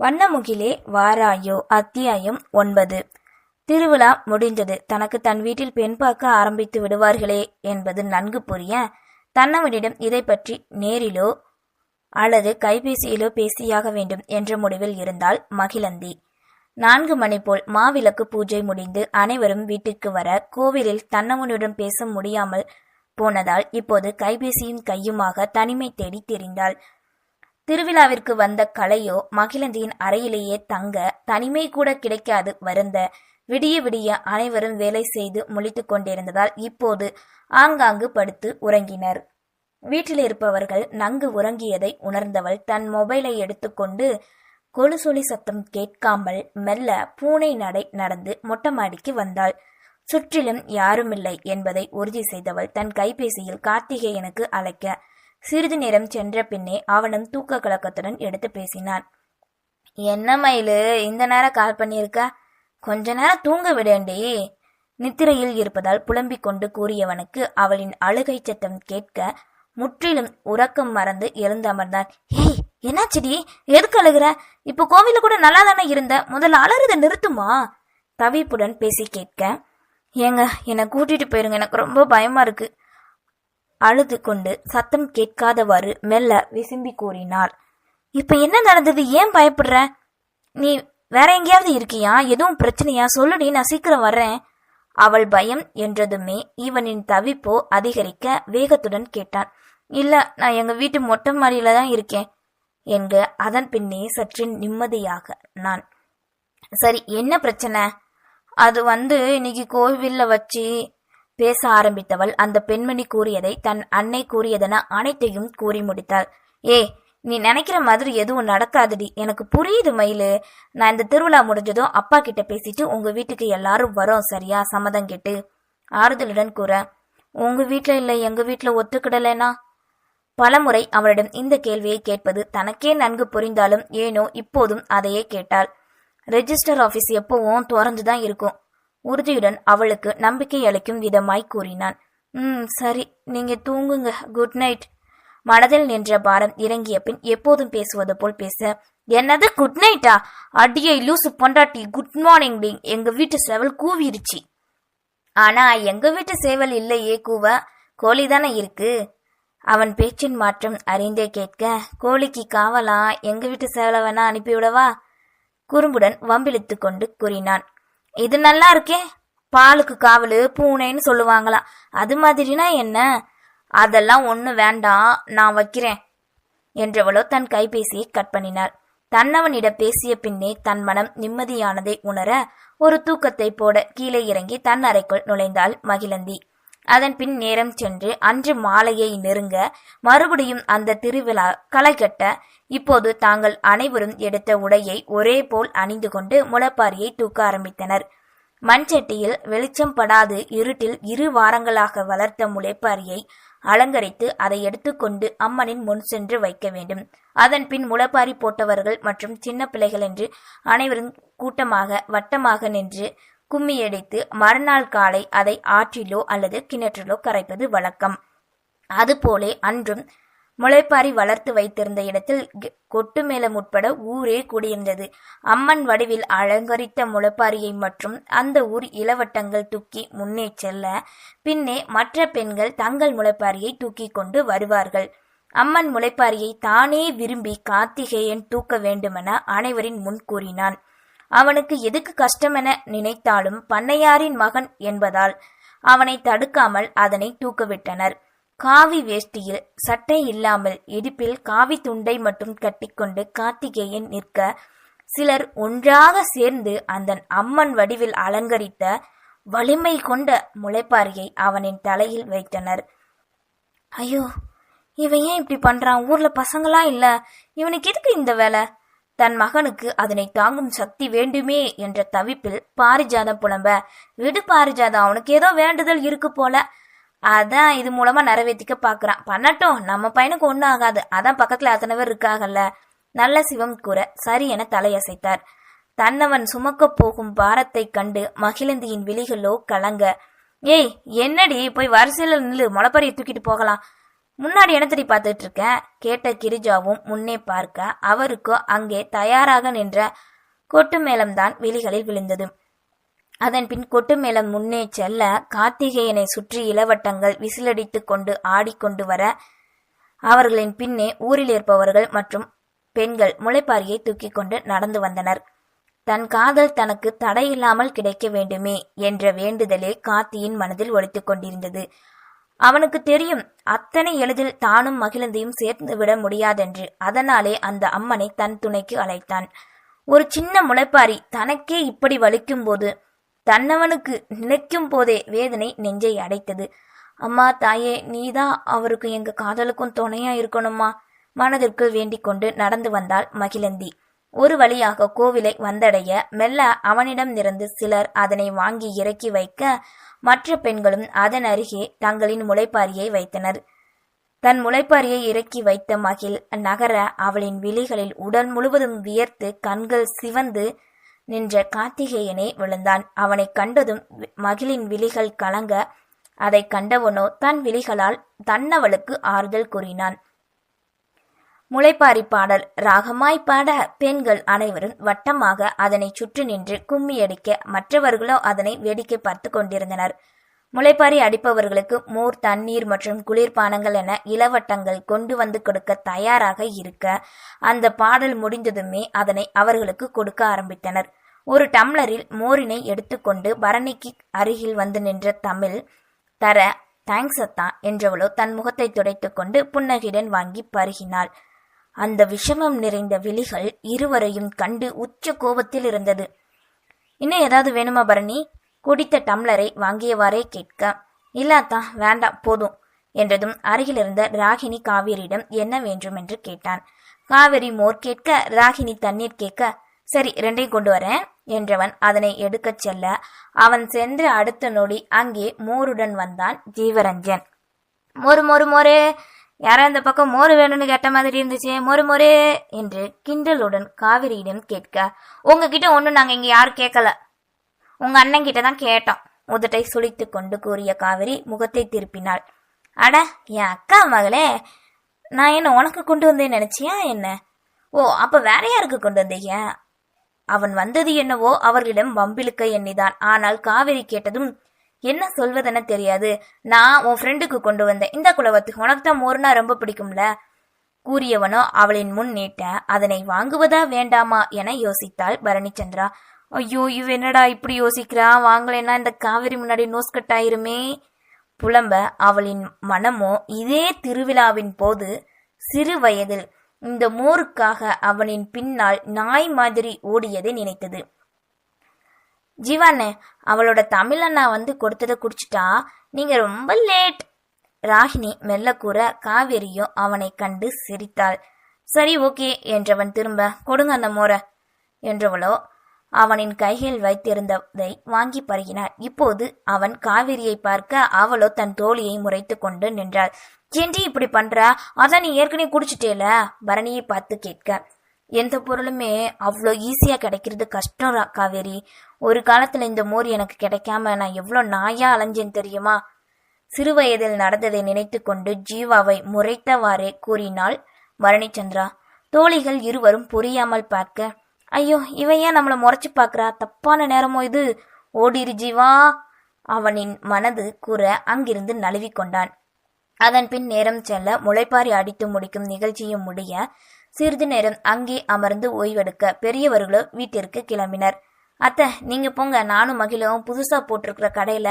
வண்ணமுகிலே வாராயோ அத்தியாயம் ஒன்பது. திருவிழா முடிந்தது. தனக்கு தன் வீட்டில் பெண் பார்க்க ஆரம்பித்து விடுவார்களே என்பது நன்கு புரிய தன்னவனிடம் இதை பற்றி நேரிலோ அல்லது கைபேசியிலோ பேசியாக வேண்டும் என்ற முடிவில் இருந்தால் மகிழந்தி. நான்கு மணி போல் மாவிளக்கு பூஜை முடிந்து அனைவரும் வீட்டிற்கு வர கோவிலில் தன்னவனுடன் பேச முடியாமல் போனதால் இப்போது கைபேசியும் கையுமாக தனிமை தேடி திரிந்தாள். திருவிழாவிற்கு வந்த கலையோ மகிழந்தியின் அறையிலேயே தங்க தனிமை கூட கிடைக்காது வருந்த விடிய விடிய அனைவரும் வேலை செய்து முழித்துக் கொண்டிருந்ததால் இப்போது ஆங்காங்கு படுத்து உறங்கினர். வீட்டில் இருப்பவர்கள் நன்கு உறங்கியதை உணர்ந்தவள் தன் மொபைலை எடுத்துக்கொண்டு கொலுசொலி சத்தம் கேட்காமல் மெல்ல பூனை நடை நடந்து மொட்டமாடிக்கு வந்தாள். சுற்றிலும் யாருமில்லை என்பதை உறுதி செய்தவள் தன் கைபேசியில் கார்த்திகேயனுக்கு அழைக்க சிறிது நேரம் சென்ற பின்னே அவனும் தூக்க கலக்கத்துடன் எடுத்து பேசினான். என்ன மயிலு இந்த நேரம் கால் பண்ணியிருக்க? கொஞ்ச நேரம் தூங்க விடேண்டி. நித்திரையில் இருப்பதால் புலம்பிக் கொண்டு கூறியவனுக்கு அவளின் அழுகை சத்தம் கேட்க முற்றிலும் உறக்கம் மறந்து எழுந்து அமர்ந்தான் ஏய் என்னாச்சுடி? எதுக்கு அழுகுற? இப்போ கோவில கூட நல்லா தானே இருந்த? முதல்ல அலறுத நிறுத்துமா? தவிப்புடன் பேசி கேட்க ஏங்க என்னை கூட்டிட்டு போயிருங்க. எனக்கு ரொம்ப பயமா இருக்கு. அழுது கொண்டு சத்தம் கேட்காதவாறு மெல்ல விசும்பி கூறினாள். இப்ப என்ன நடந்தது? ஏன் பயப்படுற? நீ வேற எங்கேயாவது இருக்கியா? எதுவும் பிரச்சனையா? சொல்லுடி நான் சீக்கிரம் வர்றேன். அவள் பயம் என்றதுமே இவனின் தவிப்போ அதிகரிக்க வேகத்துடன் கேட்டான் இல்ல நான் எங்க வீட்டு மொட்டை மாடியில தான் இருக்கேன். என்க அதன் பின்னே சற்று நிம்மதியாக நான். சரி என்ன பிரச்சனை? அது வந்து இன்னைக்கு கோவில்ல வச்சு பேச ஆரம்பித்தவள் அந்த பெண்மணி கூறியதை தன் அன்னை கூறியதென அனைத்தையும் கூறி முடித்தாள். ஏ நீ நினைக்கிற மாதிரி எதுவும் நடக்காதுடி. எனக்கு புரியுது மயிலு. நான் இந்த திருவிழா முடிஞ்சதும் அப்பா கிட்ட பேசிட்டு உங்க வீட்டுக்கு எல்லாரும் வரோம் சரியா? சம்மதம் கேட்டு. ஆறுதலுடன் கூற உங்க வீட்டுல இல்ல எங்க வீட்டுல ஒத்துக்கிடலைனா? பலமுறை அவளிடம் இந்த கேள்வியை கேட்பது தனக்கே நன்கு புரிந்தாலும் ஏனோ இப்போதும் அதையே கேட்டாள். ரெஜிஸ்டர் ஆபீஸ் எப்பவும் திறந்து தான் இருக்கும். உறுதியுடன் அவளுக்கு நம்பிக்கை அளிக்கும் விதமாய் கூறினான். ம் சரி நீங்க தூங்குங்க. குட் நைட் மனதில் நின்ற பாரம் இறங்கிய பின் எப்போதும் பேசுவது போல் பேச என்னது குட் நைட்டா அடியை லூசு பொண்டாட்டி குட் மார்னிங் டி. எங்க வீட்டு செவல் கூவிருச்சு. ஆனா எங்க வீட்டு சேவல் இல்லையே கூவ. கோழி தானே இருக்கு. அவன் பேச்சின் மாற்றம் அறிந்தே கேட்க கோழிக்கு காவலா? எங்க வீட்டு சேவலை வேணா அனுப்பிவிடவா? குறும்புடன் வம்பிழுத்து கொண்டு கூறினான். இது நல்லா இருக்கே. பாலுக்கு காவலு பூனைன்னு சொல்லுவாங்களாம் அது மாதிரினா என்ன? அதெல்லாம் ஒண்ணு வேண்டாம் நான் வைக்கிறேன் என்றவளோ தன் கைபேசியை கட் பண்ணினார் தன்னவனிடம் பேசிய பின்னே தன் மனம் நிம்மதியானதை உணர ஒரு தூக்கத்தை போட கீழே இறங்கி தன் அறைக்குள் நுழைந்தாள் மகிழந்தி. அதன் பின் நேரம் சென்று அன்று மாலையை நெருங்க மறுபடியும் அந்த திருவிழா களை கட்ட இப்போது தாங்கள் அனைவரும் எடுத்த உடையை ஒரே போல் அணிந்து கொண்டு முளப்பாரியை தூக்க ஆரம்பித்தனர். மண்சட்டியில் வெளிச்சம் படாது இருட்டில் இரு வாரங்களாக வளர்த்த முளைப்பாரியை அலங்கரித்து அதை எடுத்துக்கொண்டு அம்மனின் முன் சென்று வைக்க வேண்டும். அதன் பின் முளைப்பாரி போட்டவர்கள் மற்றும் சின்ன பிள்ளைகள் என்று அனைவரும் கூட்டமாக வட்டமாக நின்று கும்மியடித்து மறுநாள் காலை அதை ஆற்றிலோ அல்லது கிணற்றிலோ கரைப்பது வழக்கம். அதுபோலே அன்றும் முளைப்பாரி வளர்த்து வைத்திருந்த இடத்தில் கெ- கொட்டு உட்பட ஊரே கூடியிருந்தது. அம்மன் வடிவில் அலங்கரித்த முளைப்பாரியை மற்றும் அந்த ஊர் இளவட்டங்கள் தூக்கி முன்னே செல்ல பின்னே மற்ற பெண்கள் தங்கள் முளைப்பாரியை தூக்கி கொண்டு வருவார்கள். அம்மன் முளைப்பாரியை தானே விரும்பி கார்த்திகேயன் தூக்க வேண்டுமென அனைவரின் முன் கூறினான். அவனுக்கு எதுக்கு கஷ்டமென நினைத்தாலும் பண்ணையாரின் மகன் என்பதால் அவனை தடுக்காமல் அதனை தூக்கவிட்டனர். காவி வேஷ்டியில் சட்டை இல்லாமல் இடுப்பில் காவி துண்டை மட்டும் கட்டிக்கொண்டு கார்த்திகேயன் நிற்க சிலர் ஒன்றாக சேர்ந்து அந்த அம்மன் வடிவில் அலங்கரித்த வலிமை கொண்ட முளைப்பாரியை அவனின் தலையில் வைத்தனர். ஐயோ இவன் ஏன் இப்படி பண்றான்? ஊர்ல பசங்களா இல்ல? இவனுக்கு எதுக்கு இந்த வேலை? தன் மகனுக்கு அதனை தாங்கும் சக்தி வேண்டுமே என்ற தவிப்பில் பாரிஜாதம் புலம்ப. விடு பாரிஜாதம் அவனுக்கு ஏதோ வேண்டுதல் இருக்கு போல. அதான் இது மூலமா நிறைவேற்றிக்க பாக்குறான். பண்ணட்டும் நம்ம பையனுக்கு ஒண்ணும் ஆகாது. அதான் பக்கத்துல அத்தனை பேர் இருக்காங்கல்ல. நல்ல சிவம் கூற சரி என தலையசைத்தார். தன்னவன் சுமக்கப் போகும் பாரத்தை கண்டு மகிழந்தியின் விழிகளோ கலங்க. ஏய் என்னடி போய் வரிசையில நில்லு முளப்பறியை தூக்கிட்டு போகலாம். முன்னாடி இடத்தடி பார்த்துட்டு இருக்கேன் கேட்ட கிரிஜாவும் முன்னே பார்க்க அவருக்கோ அங்கே தயாராக நின்ற கொட்டு மேளம்தான் விழிகளில் விழுந்தது. அதன்பின் கொட்டுமேளம் கொட்டு முன்னே செல்ல கார்த்திகேயனை சுற்றி இளவட்டங்கள் விசிலடித்துக் கொண்டு ஆடிக்கொண்டு வர அவர்களின் பின்னே ஊரில் இருப்பவர்கள் மற்றும் பெண்கள் முளைப்பாரியை தூக்கிக் கொண்டு நடந்து வந்தனர். தன் காதல் தனக்கு தடையில்லாமல் கிடைக்க வேண்டுமே என்ற வேண்டுதலே கார்த்தியின் மனதில் ஒலித்துக் கொண்டிருந்தது. அவனுக்கு தெரியும் அத்தனை எளிதில் தானும் மகிழந்தையும் சேர்ந்து விட முடியாதென்று. அதனாலே அந்த அம்மனை தன் துணைக்கு அழைத்தான். ஒரு சின்ன முளைப்பாரி தனக்கே இப்படி வலிக்கும் போது தன்னவனுக்கு நினைக்கும் போதே வேதனை நெஞ்சை அடைத்தது. அம்மா தாயே நீதான் அவருக்கு எங்க காதலுக்கும் துணையா இருக்கணுமா? மனதிற்குள் வேண்டிக் கொண்டு நடந்து வந்தாள் மகிழந்தி. ஒரு வழியாக கோவிலை வந்தடைய மெல்ல அவனிடம் இருந்து சிலர் அதனை வாங்கி இறக்கி வைக்க மற்ற பெண்களும் அதன் அருகே தங்களின் முளைப்பாரியை வைத்தனர். தன் முளைப்பாரியை இறக்கி வைத்த மகிழ் நகர அவளின் விழிகளில் உடல் முழுவதும் வியர்த்து கண்கள் சிவந்து நின்ற கார்த்திகேயனே விழுந்தான். அவனைக் கண்டதும் மகிழின் விழிகள் கலங்க அதைக் கண்டவனோ தன் விழிகளால் தன்னவளுக்கு ஆறுதல் கூறினான். முளைப்பாரி பாடல் ராகமாய் பாட பெண்கள் அனைவரும் வட்டமாக அதனை சுற்றி நின்று கும்மியடிக்க மற்றவர்களோ அதனை வேடிக்கை பார்த்து கொண்டிருந்தனர். முளைப்பாரி அடிப்பவர்களுக்கு மோர் தண்ணீர் மற்றும் குளிர்பானங்கள் என இளவட்டங்கள் கொண்டு வந்து கொடுக்க தயாராக இருக்க அந்த பாடல் முடிந்ததுமே அதனை அவர்களுக்கு கொடுக்க ஆரம்பித்தனர். ஒரு டம்ளரில் மோரினை எடுத்துக்கொண்டு பரணிக்கு அருகில் வந்து நின்ற தமிழ் தர தேங்க்ஸ் அத்தா என்றவளோ தன் முகத்தை துடைத்துக்கொண்டு புன்னகையுடன் வாங்கி பருகினாள். அந்த விஷமம் நிறைந்த விழிகள் இருவரையும் கண்டு உச்ச கோபத்தில் இருந்தது. இன்னும் ஏதாவது வேணுமா பரணி? குடித்த டம்ளரை வாங்கியவாறே கேட்க. இல்லாத்தா வேண்டாம் போதும் என்றதும் அருகிலிருந்த ராகினி காவேரியிடம் என்ன வேண்டும்? என்று கேட்டான். காவேரி மோர் கேட்க ராகினி தண்ணீர் கேட்க சரி ரெண்டையும் கொண்டு வரேன். என்றவன் அதனை எடுக்கச் செல்ல அவன் சென்று அடுத்த நொடி அங்கே மோருடன் வந்தான் ஜீவரஞ்சன். மோரு மோரு மோரே யாரோ இந்த பக்கம் மோர் வேணும்னு கேட்ட மாதிரி இருந்துச்சு மோரு மோரே என்று கிண்டலுடன் காவிரியிடம் கேட்க உங்ககிட்ட ஒன்றும் நாங்கள் இங்கே யாரும் கேட்கல. உங்க அண்ணன் கிட்ட தான் கேட்டோம் உதட்டை சுழித்து கொண்டு கூறிய காவிரி முகத்தை திருப்பினாள். அட என் அக்கா மகளே நான் என்ன உனக்கு கொண்டு வந்தேன் நினைச்சியா என்ன? ஓ அப்ப வேற யாருக்கு கொண்டு வந்தீங்க? அவன் வந்தது என்னவோ அவர்களிடம் வம்பிழுக்க எண்ணிதான். ஆனால் காவிரி கேட்டதும் என்ன சொல்வதென தெரியாது. நான் உன் ஃப்ரெண்டுக்கு கொண்டு வந்தேன். இந்த குலவத்து உனக்கு தான் மோர்னா ரொம்ப பிடிக்கும்ல? கூறியவனோ அவளின் முன் நீட்ட அதனை வாங்குவதா வேண்டாமா? என யோசித்தாள் பரணிச்சந்திரா. ஐயோ இவ என்னடா இப்படி யோசிக்கிறா? வாங்கலைன்னா இந்த காவிரி முன்னாடி நோஸ் கட் ஆயிருமே புலம்ப அவளின் மனமோ இதே திருவிழாவின் போது சிறு வயதில் இந்த மோருக்காக அவனின் பின்னால் நாய் மாதிரி ஓடியதை நினைத்தது. ஜீவானே அவளோட தமிழ் அண்ணா வந்து கொடுத்ததை குடிச்சிட்டா? நீங்க ரொம்ப லேட். ராகினி மெல்ல கூற காவேரியும் அவனை கண்டு சிரித்தாள். சரி ஓகே என்றவன் திரும்ப கொடுங்க அந்த மோர என்றவளோ அவனின் கையில் வைத்திருந்ததை வாங்கி பருகினாள். இப்போது அவன் காவிரியை பார்க்க அவளோ தன் தோழியை முறைத்து கொண்டு நின்றாள். ஏன்டி இப்படி பண்ற? அதான் நீ ஏற்கனவே குடிச்சிட்டேல? பரணியை பார்த்து கேட்க. எந்த பொருளுமே அவ்வளோ ஈஸியாக கிடைக்கிறது கஷ்டம் ரா- காவேரி. ஒரு காலத்தில் இந்த மோர் எனக்கு கிடைக்காம நான் எவ்வளோ நாயா அலைஞ்சேன் தெரியுமா? சிறுவயதில் நடந்ததை நினைத்து கொண்டு ஜீவாவை முறைத்தவாறே கூறினாள் பரணிச்சந்திரா. தோழிகள் இருவரும் புரியாமல் பார்க்க. ஐயோ இவையா ஏன் நம்மள முறைச்சு பார்க்கறா? தப்பான நேரமோ இது? ஓடிரு ஜீவா! அவனின் மனது கூற அங்கிருந்து நழுவிக் கொண்டான் அதன் பின் நேரம் செல்ல முளைப்பாரி அடித்து முடிக்கும் நிகழ்ச்சியும் முடிய சிறிது நேரம் அங்கே அமர்ந்து ஓய்வெடுக்க பெரியவர்களோ வீட்டிற்கு கிளம்பினர். அத்தை நீங்க போங்க. நானும் மகிழும் புதுசா போட்டிருக்கிற கடையில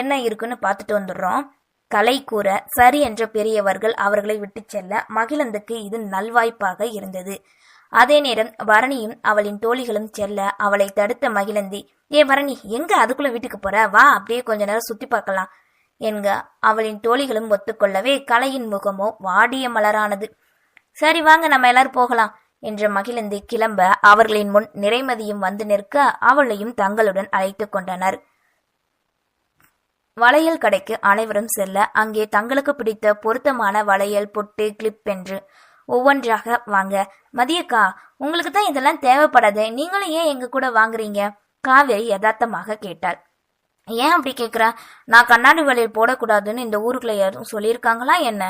என்ன இருக்குன்னு பார்த்துட்டு வந்துடுறோம். கலை கூற சரி என்ற பெரியவர்கள் அவர்களை விட்டு செல்ல மகிழந்துக்கு இது நல்வாய்ப்பாக இருந்தது. அதே நேரம் பரணியும் அவளின் தோழிகளும் செல்ல அவளை தடுத்த மகிழந்தி ஏ பரணி எங்க அதுக்குள்ள வீட்டுக்கு போற? வா அப்படியே கொஞ்ச நேரம் சுத்தி பார்க்கலாம். என்க அவளின் தோழிகளும் ஒத்துக்கொள்ளவே கலையின் முகமோ வாடிய மலரானது. சரி வாங்க நம்ம எல்லாரும் போகலாம் என்ற மகிழந்து கிளம்ப அவர்களின் முன் நிறைமதியும் வந்து நிற்க அவளையும் தங்களுடன் அழைத்துக் கொண்டனர். வளையல் கடைக்கு அனைவரும் செல்ல அங்கே தங்களுக்கு பிடித்த பொருத்தமான வளையல் பொட்டு கிளிப் என்று ஒவ்வொன்றாக வாங்க. மதியக்கா உங்களுக்கு தான் இதெல்லாம் தேவைப்படாது நீங்களும் ஏன் எங்க கூட வாங்குறீங்க? காவேரி யதார்த்தமாக கேட்டாள். ஏன் அப்படி கேக்குற? நான் கண்ணாடி வளையல் போடக்கூடாதுன்னு இந்த ஊருக்குள்ள யாரும் சொல்லியிருக்காங்களா என்ன?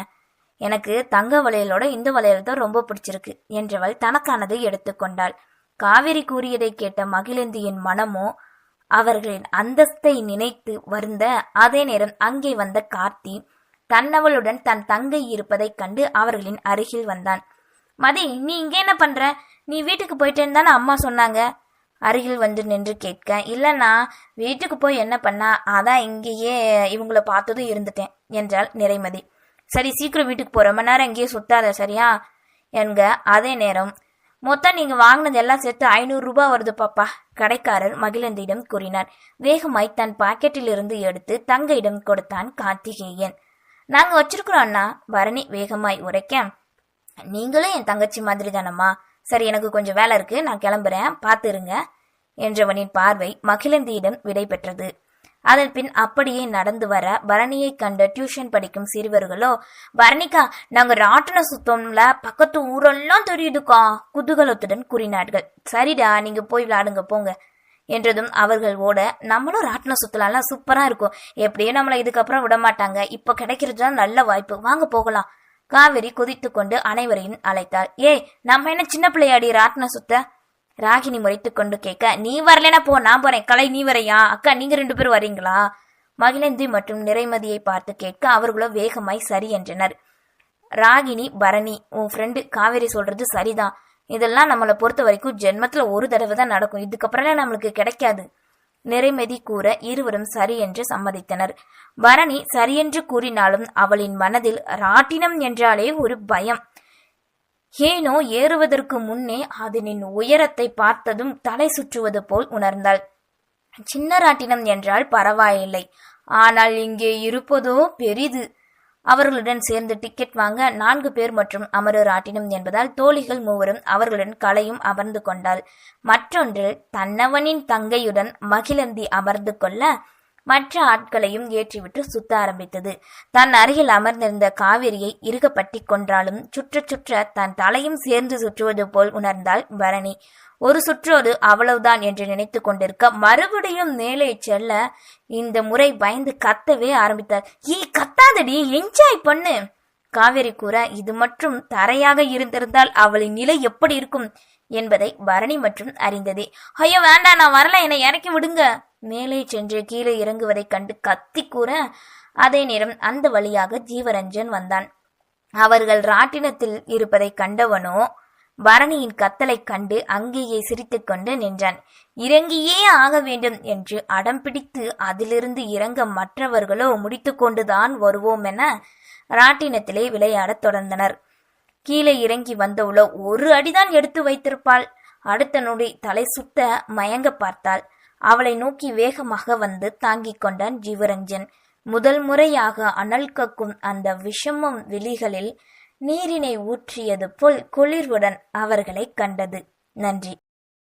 எனக்கு தங்க வளையலோட இந்த வளையல் தான் ரொம்ப பிடிச்சிருக்கு என்றவள் தனக்கானதை எடுத்துக்கொண்டாள் காவிரி கூறியதை கேட்ட மகிழந்தியின் மனமோ அவர்களின் அந்தஸ்தை நினைத்து வருந்த அதே நேரம் அங்கே வந்த கார்த்தி தன்னவளுடன் தன் தங்கை இருப்பதைக் கண்டு அவர்களின் அருகில் வந்தான். மதி நீ இங்கே என்ன பண்ற? நீ வீட்டுக்கு போயிட்டேன்னு தானே அம்மா சொன்னாங்க. அருகில் வந்து நின்று கேட்க இல்லைண்ணா வீட்டுக்கு போய் என்ன பண்ணா? அதான் இங்கேயே இவங்கள பார்த்ததும் இருந்துட்டேன் என்றாள் நிறைமதி. சரி சீக்கிரம் வீட்டுக்கு போ. ரொம்ப நேரம் இங்கேயே சுத்தாத சரியா? என்க அதே நேரம். மொத்தம் நீங்க வாங்கினது எல்லாம் சேர்த்து ஐநூறு ரூபாய் வருது பாப்பா கடைக்காரர் மகிழந்தியிடம் கூறினார். வேகமாய் தன் பாக்கெட்டில் இருந்து எடுத்து தங்கையிடம் கொடுத்தான் கார்த்திகேயன். நாங்க வச்சிருக்கிறோம் அண்ணா பரணி வேகமாய் உரைக்க. நீங்களும் என் தங்கச்சி மாதிரி தானம்மா? சரி எனக்கு கொஞ்சம் வேலை இருக்கு. நான் கிளம்புறேன். பார்த்துருங்க என்றவனின் பார்வை மகிழந்தியிடம் விடை பெற்றது அதன் பின் அப்படியே நடந்து வர பரணியை கண்ட டியூஷன் படிக்கும் சிறுவர்களோ பரணிக்கா நாங்க ராட்டின சுத்தம்ல பக்கத்து ஊரெல்லாம் தெரியுதுக்கா குதூகலத்துடன் கூறினார்கள். சரிடா நீங்க போய் விளையாடுங்க போங்க என்றதும் அவர்கள் ஓட நம்மளும் ராட்டின சுத்தலாம் சூப்பரா இருக்கும். எப்படியும் நம்மளை இதுக்கப்புறம் விட மாட்டாங்க இப்ப கிடைக்கிறது தான் நல்ல வாய்ப்பு. வாங்க போகலாம். காவிரி குதித்து கொண்டு அனைவரையும் அழைத்தாள். ஏய் நம்ம என்ன சின்ன பிள்ளையாடி ராட்டின சுத்த? ராகினி முறைத்து கொண்டு கேட்க நீ வரலனா போ நான் போறேன். கலை நீ வரையா? அக்கா நீங்க ரெண்டு பேரும் வரீங்களா? மகிழந்தி மற்றும் நிறைமதியை பார்த்து கேட்க அவர்களோ வேகமாய் சரி என்றனர். ராகினி பரணி உன் ஃப்ரெண்டு காவேரி சொல்றது சரிதான். இதெல்லாம் நம்மளை பொறுத்த வரைக்கும் ஜென்மத்துல ஒரு தடவை தான் நடக்கும். இதுக்கப்புறம் நம்மளுக்கு கிடைக்காது. நிறைமதி கூற இருவரும் சரி என்று சம்மதித்தனர். பரணி சரியென்று கூறினாலும் அவளின் மனதில் ராட்டினம் என்றாலே ஒரு பயம். ஏனோ ஏறுவதற்கு முன்னே அதனின் உயரத்தை பார்த்ததும் தலை சுற்றுவது போல் உணர்ந்தாள். சின்ன ராட்டினம் என்றால் பரவாயில்லை. ஆனால் இங்கே இருப்பதோ பெரிது. அவர்களுடன் சேர்ந்து டிக்கெட் வாங்க நான்கு பேர் மற்றும் அமரர் ஆட்டினம் என்பதால் தோழிகள் மூவரும் அவர்களுடன் கலையும் அமர்ந்து கொண்டாள். மற்றொன்றில் தன்னவனின் தங்கையுடன் மகிழந்தி அமர்ந்து கொள்ள மற்ற ஆட்களையும் ஏற்றிவிட்டு சுத்த ஆரம்பித்தது. தன் அருகில் அமர்ந்திருந்த காவிரியை இறுகப்பட்டி கொன்றாலும் சுற்ற சுற்ற தன் தலையும் சேர்ந்து சுற்றுவது போல் உணர்ந்தாள் பரணி. ஒரு சுற்றோடு அவ்வளவுதான் என்று நினைத்து கொண்டிருக்க மறுபடியும் மேலே செல்ல இந்த முறை பயந்து கத்தவே ஆரம்பித்தார். ஏய் கத்தாதடி என்ஜாய் பண்ணு. காவேரி கூற இது மட்டும் தரையாக இருந்திருந்தால் அவளின் நிலை எப்படி இருக்கும்? என்பதை பரணி மற்றும் அறிந்ததே. ஐயோ வேண்டாம் நான் வரல என்னை இறக்கி விடுங்க. மேலே சென்று கீழே இறங்குவதைக் கண்டு கத்தி கூற அதே நேரம் அந்த வழியாக ஜீவரஞ்சன் வந்தான். அவர்கள் ராட்டினத்தில் இருப்பதைக் கண்டவனோ பரணியின் கத்தலைக் கண்டு அங்கேயே சிரித்துக்கொண்டு நின்றான். இறங்கியே ஆக வேண்டும் என்று அடம் பிடித்து அதிலிருந்து இறங்க மற்றவர்களோ முடித்துக்கொண்டுதான் வருவோம் என ராட்டினத்திலே விளையாடத் தொடர்ந்தனர். கீழே இறங்கி வந்தவளோ ஒரு அடிதான் எடுத்து வைத்திருப்பாள் அடுத்த நொடி தலை சுத்த மயங்க பார்த்தாள். அவளை நோக்கி வேகமாக வந்து தாங்கிக் கொண்டான் ஜீவரஞ்சன். முதல் முறையாக அனல் கக்கும் அந்த விஷமம் விழிகளில் நீரினை ஊற்றியது போல் குளிர்வுடன் அவர்களை கண்டது. நன்றி.